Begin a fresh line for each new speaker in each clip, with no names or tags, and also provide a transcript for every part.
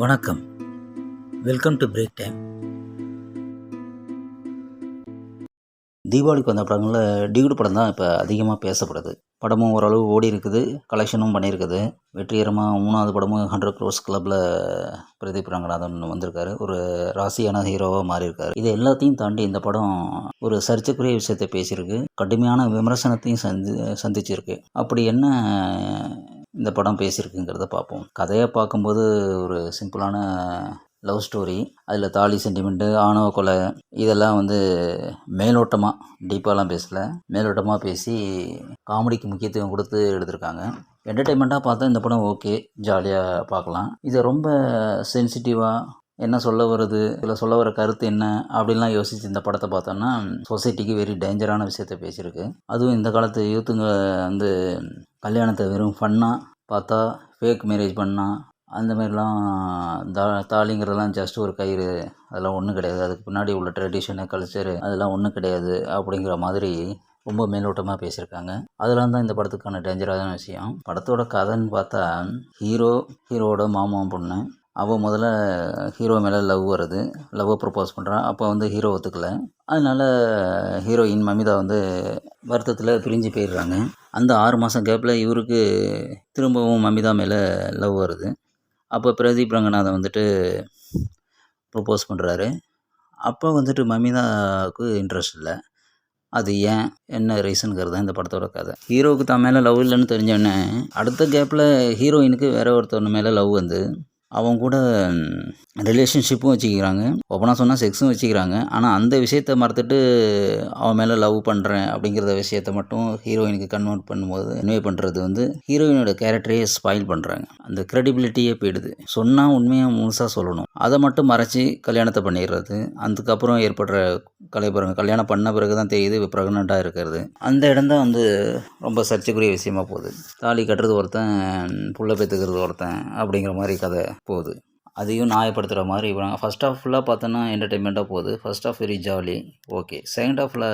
வணக்கம். Welcome to break time தீபாவளிக்கு வந்த படங்களில் டிகுடு படம் தான் இப்போ அதிகமாக பேசப்படுது. படமும் ஓரளவு ஓடி இருக்குது கலெக்ஷனும் பண்ணியிருக்குது. வெற்றிகரமாக மூணாவது படமும் ஹண்ட்ரட் க்ரோஸ் கிளப்பில் பிரதீப் ரங்கநாதன் வந்திருக்காரு. ஒரு ராசியான ஹீரோவாக மாறியிருக்காரு. இது எல்லாத்தையும் தாண்டி இந்த படம் ஒரு சர்ச்சைக்குரிய விஷயத்தை பேசியிருக்கு. கடுமையான விமர்சனத்தையும் சந்தி சந்திச்சிருக்கு. அப்படி என்ன இந்த படம் பேசியிருக்குங்கிறத பார்ப்போம். கதையை பார்க்கும்போது ஒரு சிம்பிளான லவ் ஸ்டோரி. அதில் தாலி சென்டிமெண்ட்டு ஆணவ கொலை இதெல்லாம் வந்து மேலோட்டமாக டீப்பாலாம் பேசல. மேலோட்டமாக பேசி காமெடிக்கு முக்கியத்துவம் கொடுத்து எடுத்திருக்காங்க. என்டர்டெயின்மெண்ட்டாக பார்த்தா இந்த படம் ஓகே ஜாலியாக பார்க்கலாம். இதை ரொம்ப சென்சிட்டிவாக என்ன சொல்ல வருது? இதில் சொல்ல வர கருத்து என்ன? அப்படின்லாம் யோசித்து இந்த படத்தை பார்த்தோன்னா சொசைட்டிக்கு வெரி டேஞ்சரான விஷயத்த பேசியிருக்கு. அதுவும் இந்த காலத்து யூத்துங்க வந்து கல்யாணத்தை வெறும் ஃபன்னாக பார்த்தா ஃபேக் மேரேஜ் பண்ணால் அந்த மாதிரிலாம் தா தாலிங்கிறதெல்லாம் ஜஸ்ட் ஒரு கயிறு. அதெல்லாம் ஒன்றும் கிடையாது. அதுக்கு பின்னாடி உள்ள ட்ரெடிஷனு கல்ச்சரு அதெல்லாம் ஒன்றும் கிடையாது அப்படிங்கிற மாதிரி ரொம்ப மேலோட்டமாக பேசியிருக்காங்க. அதெல்லாம் தான் இந்த படத்துக்கான டேஞ்சரான விஷயம். படத்தோட கதைன்னு பார்த்தா ஹீரோ ஹீரோவோட மாமா பொண்ணு. அவள் முதல்ல ஹீரோ மேலே லவ் வருது. லவ்வை ப்ரப்போஸ் பண்ணுறான் அப்போ வந்து ஹீரோ ஒத்துக்கல. அதனால் ஹீரோயின் மமிதா வந்து வருத்தத்தில் பிரிஞ்சு போயிடுறாங்க. அந்த ஆறு மாதம் கேப்பில் இவருக்கு திரும்பவும் மமிதா மேலே லவ் வருது. அப்போ பிரதீப் ரங்கநாதன் வந்துட்டு ப்ரப்போஸ் பண்ணுறாரு அப்போ வந்துட்டு மமிதாவுக்கு இன்ட்ரெஸ்ட் இல்லை. அது ஏன்? என்ன ரீசனுங்கிறது தான் இந்த படத்தோட கதை. ஹீரோவுக்கு தான் மேலே லவ் இல்லைன்னு தெரிஞ்சோடனே அடுத்த கேப்பில் ஹீரோயினுக்கு வேற ஒருத்தவன் மேலே லவ் வந்து அவங்க கூட ரிலேஷன்ஷிப்பும் வச்சுக்கிறாங்க. ஓப்பனாக சொன்னால் செக்ஸும் வச்சுக்கிறாங்க. ஆனால் அந்த விஷயத்த மறந்துட்டு அவன் மேலே லவ் பண்ணுறேன் அப்படிங்கிறத விஷயத்த மட்டும் ஹீரோயினுக்கு கன்வெர்ட் பண்ணும்போது கன்வே பண்ணுறது வந்து ஹீரோயினோட கேரக்டரையே ஸ்பாயில் பண்ணுறாங்க அந்த க்ரெடிபிலிட்டியே போயிடுது. சொன்னால் உண்மையாக முழுசாக சொல்லணும். அதை மட்டும் மறைச்சி கல்யாணத்தை பண்ணிடுறது. அதுக்கப்புறம் ஏற்படுற கலைப்புறங்க கல்யாணம் பண்ண பிறகு தான் தெரியுது ப்ரெக்னெண்ட்டாக இருக்கிறது. அந்த இடம் தான் வந்து ரொம்ப சர்ச்சைக்குரிய விஷயமா போகுது. தாலி கட்டுறது ஒருத்தன் புள்ள பெற்றுக்கிறது ஒருத்தன் அப்படிங்கிற மாதிரி கதை. போகுது. அதையும் நியாயப்படுத்துகிற மாதிரி இவங்க ஃபஸ்ட் ஆஃப் ஃபுல்லாக பார்த்தோன்னா என்டர்டெயின்மெண்ட்டாக போகுது. First half very jolly okay second ஆஃபில்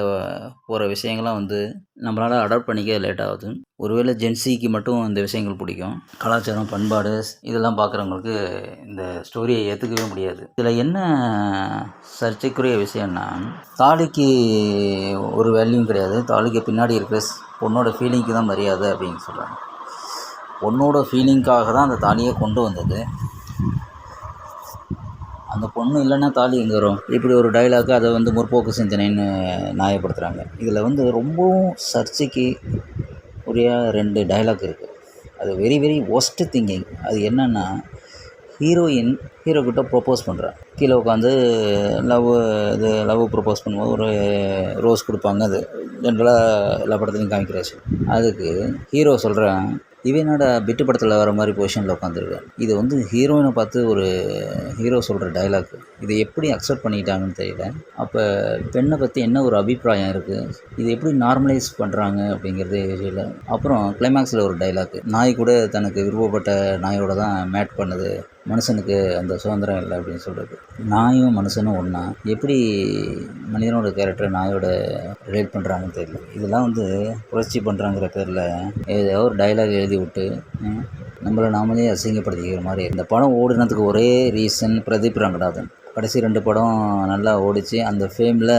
போகிற விஷயங்கள்லாம் வந்து நம்மளால் அடாப்ட் பண்ணிக்க லேட் ஆகுது. ஒருவேளை ஜென்சிக்கு மட்டும் இந்த விஷயங்கள் பிடிக்கும். கலாச்சாரம் பண்பாடு இதெல்லாம் பார்க்குறவங்களுக்கு இந்த ஸ்டோரியை ஏற்றுக்கவே முடியாது. இதில் என்ன சர்ச்சைக்குரிய விஷயம்னா தாலிக்கு ஒரு வேல்யூம் கிடையாது. தாலிக்கு பின்னாடி இருக்கிற பொண்ணோட ஃபீலிங்க்கு தான் மரியாதை அப்படின்னு சொல்கிறாங்க பொண்ணோட ஃபீலிங்க்காக தான் அந்த தாலியை கொண்டு வந்தது. அந்த பொண்ணு இல்லைன்னா தாலி எங்கே வரும்? இப்படி ஒரு டைலாக்கு அதை வந்து முற்போக்கு சிந்தனைன்னு நியாயப்படுத்துகிறாங்க இதில் வந்து ரொம்பவும் சர்ச்சைக்கு உரிய ரெண்டு டைலாக் இருக்குது அது வெரி வெரி ஒஸ்ட்டு திங்கிங் அது என்னென்னா ஹீரோயின் ஹீரோ கிட்ட ப்ரொப்போஸ் பண்ணுறான் கீழே உட்காந்து லவ் இது லவ் ப்ரொப்போஸ் பண்ணும்போது ஒரு ரோஸ் கொடுப்பாங்க அது. ஜென்ரலாக எல்லா படத்துலையும் காமிக்கிறாச்சு. அதுக்கு ஹீரோ சொல்கிறேன் இவனோட பிட்டு படத்தில் வர மாதிரி பொசிஷனில் உட்காந்துருக்கேன் இது வந்து ஹீரோயினை பார்த்து ஒரு ஹீரோ சொல்கிற டைலாக் இதை எப்படி அக்செப்ட் பண்ணிக்கிட்டாங்கன்னு தெரியல. அப்போ பெண்ணை பற்றி என்ன ஒரு அபிப்பிராயம் இருக்குது இது எப்படி நார்மலைஸ் பண்ணுறாங்க அப்படிங்கிறது தெரியல. அப்புறம் கிளைமேக்ஸில் ஒரு டைலாக் நாய் கூட தனக்கு விருப்பப்பட்ட நாயோட தான் மேட் பண்ணுது. மனுஷனுக்கு அந்த சுதந்திரம் இல்லை அப்படின்னு சொல்கிறது நாயும் மனுஷனும் ஒன்றா எப்படி மனிதனோட கேரக்டரை நாயோட ரிலேட் பண்ணுறாங்கன்னு தெரியல. இதெல்லாம் வந்து புரட்சி பண்ணுறாங்கிற பேரில் ஏதோ ஒரு டைலாக் எழுதி விட்டு நம்மளை நாமளே அசிங்கப்படுத்திக்கிற மாதிரி. இந்த படம் ஓடினதுக்கு ஒரே ரீசன் பிரதீப் ரங்கநாதன். கடைசி ரெண்டு படம் நல்லா ஓடிச்சு. அந்த ஃபேமில்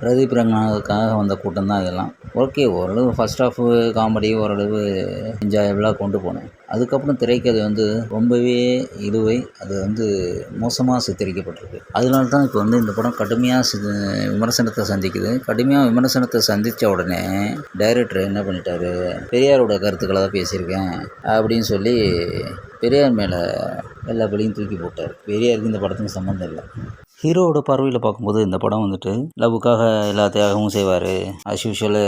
பிரதீப் ரங்கநாதனுக்காக வந்த கூட்டம் தான் இதெல்லாம். ஓகே ஓரளவு ஃபஸ்ட் ஆஃப் காமெடி ஓரளவு என்ஜாயபிளாக கொண்டு போனேன் அதுக்கப்புறம் திரைக்கு அது வந்து ரொம்பவே இழுவை அது வந்து மோசமாக சித்தரிக்கப்பட்டிருக்கு. அதனால தான் இப்போ வந்து இந்த படம் கடுமையாக சி விமர்சனத்தை சந்திக்குது. கடுமையாக விமர்சனத்தை சந்தித்த உடனே டைரக்டர் என்ன பண்ணிட்டாரு? பெரியாரோட கருத்துக்களை தான் பேசியிருக்கேன் அப்படின்னு சொல்லி பெரியார் மேலே எல்லா பழியும் தூக்கி போட்டார். பெரியாருக்கு இந்த படத்துக்கு சம்மந்தம் இல்லை. ஹீரோவோட பார்வையில் பார்க்கும்போது இந்த படம் வந்துட்டு லவ்வுக்காக எல்லா தியாகமும் செய்வார். அஸ் யூஷுவல்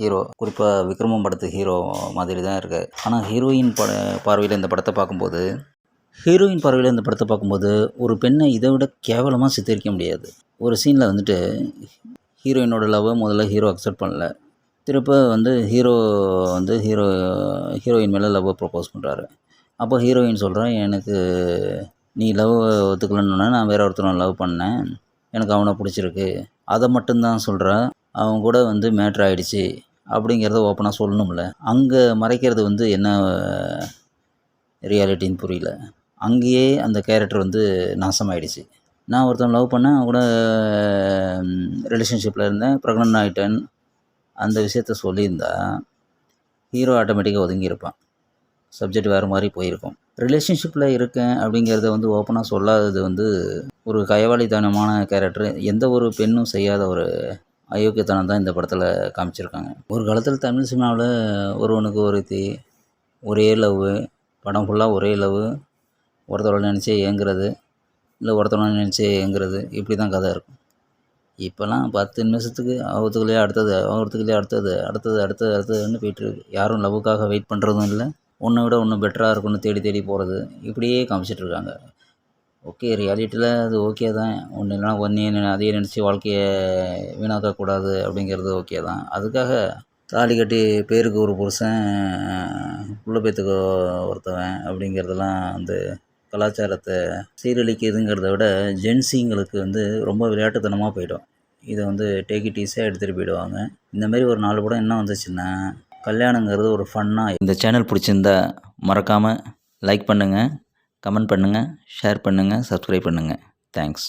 ஹீரோ குறிப்பாக விக்ரமம் படத்து ஹீரோ மாதிரி தான் இருக்கு ஆனால் ஹீரோயின் பட பார்வையில் இந்த படத்தை பார்க்கும்போது ஹீரோயின் பார்வையில் இந்த படத்தை பார்க்கும்போது ஒரு பெண்ணை இதை விட கேவலமாக சித்தரிக்க முடியாது. ஒரு சீனில் வந்துட்டு ஹீரோயினோட லவ்வை முதல்ல ஹீரோ அக்செப்ட் பண்ணல. திருப்ப வந்து ஹீரோ வந்து ஹீரோ ஹீரோயின் மேலே லவ்வை ப்ரப்போஸ் பண்ணுறாரு அப்போ ஹீரோயின் சொல்கிறேன் எனக்கு நீ லவ் ஒத்துக்கலன்னு நான் வேற ஒருத்தனை லவ் பண்ணேன். எனக்கு அவனை பிடிச்சிருக்கு. அதை மட்டும்தான் சொல்கிற அவன் கூட வந்து மேட்ரு ஆகிடுச்சி அப்படிங்கிறத ஓப்பனாக சொல்லணும்ல. அங்கே மறைக்கிறது வந்து என்ன ரியாலிட்டின்னு புரியல. அங்கேயே அந்த கேரக்டர் வந்து நாசமாயிடுச்சு. நான் ஒருத்தன் லவ் பண்ணேன். அவன் கூட ரிலேஷன்ஷிப்பில் இருந்தேன். ப்ரெக்னென்ட் ஆகிட்டேன் அந்த விஷயத்த சொல்லியிருந்தா ஹீரோ ஆட்டோமேட்டிக்காக ஒதுங்கியிருப்பான். சப்ஜெக்ட் வேறு மாதிரி போயிருக்கும். ரிலேஷன்ஷிப்பில் இருக்கேன் அப்படிங்கிறத வந்து ஓப்பனாக சொல்லாதது வந்து ஒரு கயவாளித்தனமான கேரக்டர் எந்த ஒரு பெண்ணும் செய்யாத ஒரு அயோக்கியத்தனம் தான் இந்த படத்தில் காமிச்சிருக்காங்க. ஒரு காலத்தில் தமிழ் சினிமாவில் ஒருவனுக்கு ஒருத்தி ஒரே லவ் படம் ஃபுல்லாக ஒரே லவ் ஒருத்தரோட நினச்சி ஏங்குறது இல்லை ஒருத்தரோட நினச்சி ஏங்குறது இப்படி தான் கதை இருக்கும். இப்போல்லாம் பத்து நிமிஷத்துக்கு அவத்துக்குள்ளேயே அடுத்தது அவத்துக்குள்ளேயே அடுத்தது அடுத்தது அடுத்தது அடுத்ததுன்னு போயிட்டுருக்கு யாரும் லவ்வுக்காக வெயிட் பண்ணுறதும் இல்லை. ஒன்றை விட ஒன்று பெட்டராக இருக்கும்னு தேடி தேடி போகிறது இப்படியே காமிச்சிட்ருக்காங்க ஓகே ரியாலிட்டியில் அது ஓகே தான். ஒன்று இல்லைனா ஒன்றே அதையே நினச்சி வாழ்க்கையை வீணாக்கக்கூடாது அப்படிங்கிறது ஓகே தான். அதுக்காக தாலி கட்டி பேருக்கு ஒரு புருஷன் புள்ள பேத்துக்கு ஒருத்தவன் அப்படிங்கிறதெல்லாம் வந்து கலாச்சாரத்தை சீரழிக்கிறதுங்கிறத விட ஜென்ஸிங்களுக்கு வந்து ரொம்ப விளையாட்டுத்தனமாக போயிடும். இதை வந்து டேக்கி டீஸாக ஈஸியாக எடுத்துகிட்டு போயிடுவாங்க. இந்தமாரி ஒரு நாலு படம் என்ன வந்துச்சுன்னா கல்யாணங்கிறது ஒரு ஃபன்னாக இந்த சேனல் பிடிச்சிருந்தா மறக்காமல் லைக் பண்ணுங்கள் கமெண்ட் பண்ணுங்கள் ஷேர் பண்ணுங்கள் சப்ஸ்கிரைப் பண்ணுங்கள் தேங்க்ஸ்.